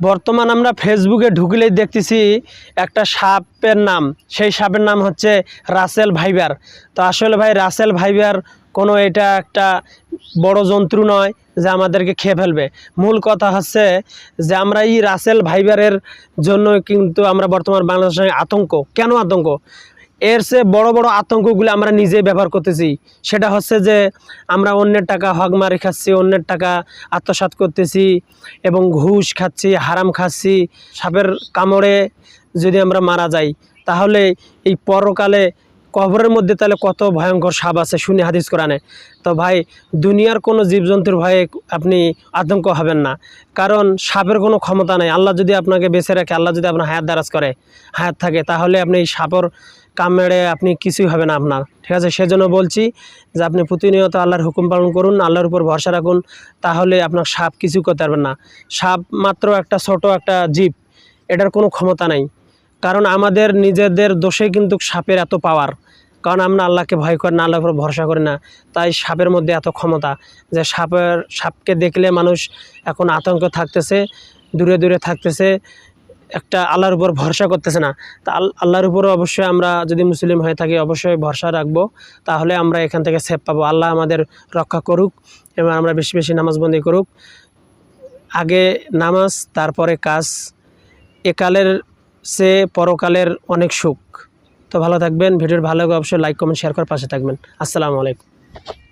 বর্তমান আমরা ফেসবুকে ঢুকলেই দেখতেছি একটা সাপের নাম। সেই সাপের নাম হচ্ছে রাসেল ভাইবার। তো আসলে ভাই, রাসেল ভাইবার কোনো এটা একটা বড় জন্তু নয় যে আমাদেরকে খেয়ে ফেলবে। মূল কথা হচ্ছে যে আমরা এই রাসেল ভাইবারের জন্য কিন্তু আমরা বর্তমান বাংলাদেশের আতঙ্ক। কেন আতঙ্ক? এর চেয়ে বড় বড় আতঙ্কগুলো আমরা নিজে ব্যবহার করতেছি। সেটা হচ্ছে যে, আমরা অন্যের টাকা হক মারি খাচ্ছি, অন্যের টাকা আত্মসাৎ করতেছি এবং ঘুষ খাচ্ছি, হারাম খাচ্ছি, সাপের কামড়ে যদি আমরা মারা যাই, তাহলে এই পরকালে কবরের মধ্যে তাহলে কত ভয়ঙ্কর সাপ আছে শুনে হাদিস কোরআনে। তো ভাই, দুনিয়ার কোনো জীবজন্তুর ভয়ে আপনি আতঙ্ক হবেন না। কারণ সাপের কোনো ক্ষমতা নেই। আল্লাহ যদি আপনাকে বেঁচে রাখে, আল্লাহ যদি আপনার হায়াত দারাজ করে, হায়াত থাকে, তাহলে আপনি এই সাপর কামড়ে আপনি কিছুই হবে না আপনার, ঠিক আছে? সেজন্য বলছি যে আপনি প্রতিনিয়ত আল্লাহর হুকুম পালন করুন, আল্লাহর উপর ভরসা রাখুন, তাহলে আপনার সাপ কিছু করতে পারবেন না। সাপ মাত্র একটা ছোট একটা জীব, এটার কোনো ক্ষমতা নাই। কারণ আমাদের নিজেদের দোষে কিন্তু সাপের এত পাওয়ার কারণ আমরা আল্লাহকে ভয় করি না, আল্লাহর উপর ভরসা করি না। তাই সাপের মধ্যে এত ক্ষমতা যে সাপের, সাপকে দেখলে মানুষ এখন আতঙ্ক থাকতেছে, দূরে দূরে থাকতেছে। একটা আল্লাহর উপর ভরসা করতেছে না। তা আল- আল্লাহর উপর অবশ্যই আমরা যদি মুসলিম হয়ে থাকি, অবশ্যই ভরসা রাখব। তাহলে আমরা এখান থেকে সেফ পাবো। আল্লাহ আমাদের রক্ষা করুক এবং আমরা বেশি বেশি নামাজবন্দি করুক। আগে নামাজ, তারপরে কাজ। একালের সে পরকালের অনেক সুখ। তো ভালো থাকবেন। ভিডিওর ভালো অবশ্যই লাইক কমেন্ট শেয়ার করার পাশে থাকবেন। আসসালামু আলাইকুম।